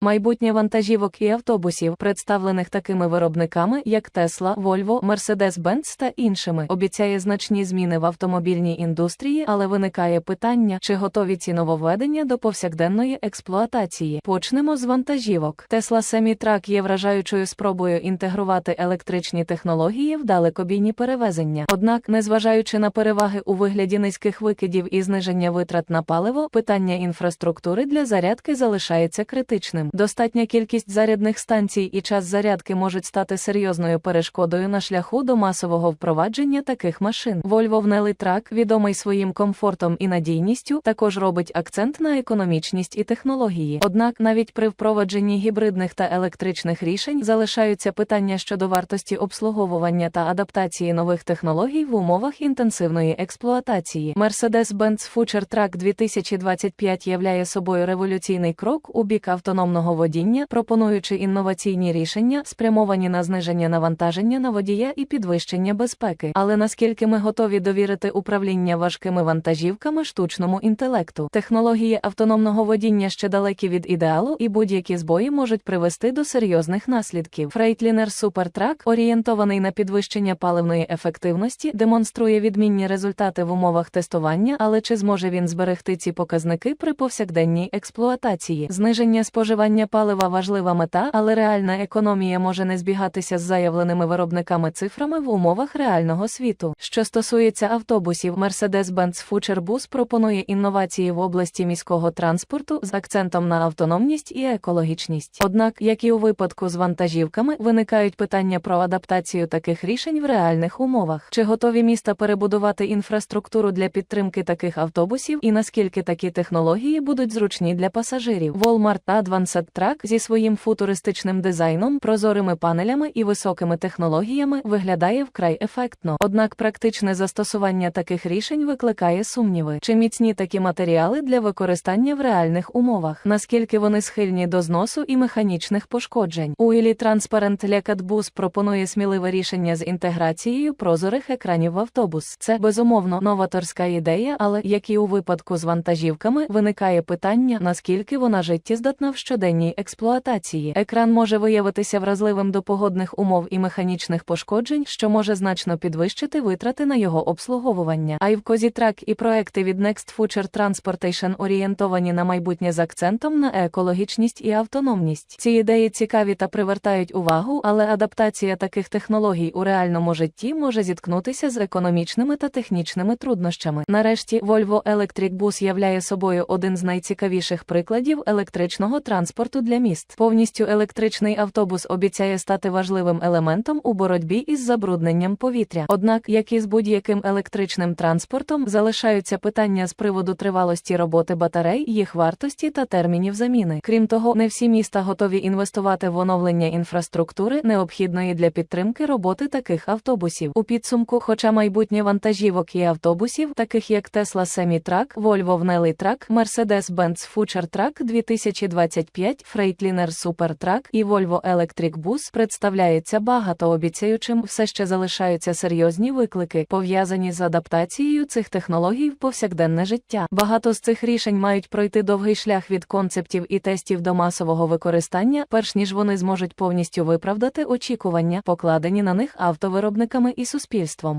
Майбутнє вантажівок і автобусів, представлених такими виробниками, як Tesla, Volvo, Mercedes-Benz та іншими, обіцяє значні зміни в автомобільній індустрії, але виникає питання, чи готові ці нововведення до повсякденної експлуатації. Почнемо з вантажівок. Tesla Semi-Truck є вражаючою спробою інтегрувати електричні технології в далекобійні перевезення. Однак, незважаючи на переваги у вигляді низьких викидів і зниження витрат на паливо, питання інфраструктури для зарядки залишається критичним. Достатня кількість зарядних станцій і час зарядки можуть стати серйозною перешкодою на шляху до масового впровадження таких машин. Volvo Внелий Truck, відомий своїм комфортом і надійністю, також робить акцент на економічність і технології. Однак навіть при впровадженні гібридних та електричних рішень залишаються питання щодо вартості обслуговування та адаптації нових технологій в умовах інтенсивної експлуатації. Mercedes-Benz Future Truck 2025 являє собою революційний крок у бік автономного водіння, пропонуючи інноваційні рішення, спрямовані на зниження навантаження на водія і підвищення безпеки. Але наскільки ми готові довірити управління важкими вантажівками штучному інтелекту? Технології автономного водіння ще далекі від ідеалу, і будь-які збої можуть привести до серйозних наслідків. Freightliner Supertruck, орієнтований на підвищення паливної ефективності, демонструє відмінні результати в умовах тестування, але чи зможе він зберегти ці показники при повсякденній експлуатації? Зниження споживання палива важлива мета, але реальна економія може не збігатися з заявленими виробниками цифрами в умовах реального світу. Що стосується автобусів, Mercedes-Benz Future Bus пропонує інновації в області міського транспорту з акцентом на автономність і екологічність. Однак, як і у випадку з вантажівками, виникають питання про адаптацію таких рішень в реальних умовах. Чи готові міста перебудувати інфраструктуру для підтримки таких автобусів і наскільки такі технології будуть зручні для пасажирів? Walmart Advanced Truck зі своїм футуристичним дизайном, прозорими панелями і високими технологіями виглядає вкрай ефектно. Однак практичне застосування таких рішень викликає сумніви. Чи міцні такі матеріали для використання в реальних умовах? Наскільки вони схильні до зносу і механічних пошкоджень? Уілі Transparent Bus пропонує сміливе рішення з інтеграцією прозорих екранів в автобус. Це безумовно новаторська ідея, але як і у випадку з вантажівками, виникає питання, наскільки вона життєздатна в щоденній експлуатації. Екран може виявитися вразливим до погодних умов і механічних пошкоджень, що може значно підвищити витрати на його обслуговування. А Козітрак і проекти від Next Future Transportation орієнтовані на майбутнє з акцентом на екологічність і автономність. Ці ідеї цікаві та привертають увагу, але адаптація таких технологій у реальному житті може зіткнутися з економічними та технічними труднощами. Нарешті Volvo Electric Bus являє собою один з найцікавіших прикладів електричного транспорту для міст. Повністю електричний автобус обіцяє стати важливим елементом у боротьбі із забрудненням повітря. Однак, як і з будь-яким електричним транспортом, залишаються питання з приводу тривалості роботи батарей, їх вартості та термінів заміни. Крім того, не всі міста готові інвестувати в оновлення інфраструктури, необхідної для підтримки роботи таких автобусів. У підсумку, хоча майбутнє вантажівок і автобусів, таких як Tesla Semi-Truck, Volvo Внелий Truck, Mercedes-Benz Future Truck 2025, Freightliner Supertruck і Volvo Electric Bus, представляється багатообіцяючим, все ще залишаються серйозні виклики, пов'язані з адаптацією цих технологій в повсякденне життя. Багато з цих рішень мають пройти довгий шлях від концептів і тестів до масового використання, перш ніж вони зможуть повністю виправдати очікування, покладені на них автовиробниками і суспільством.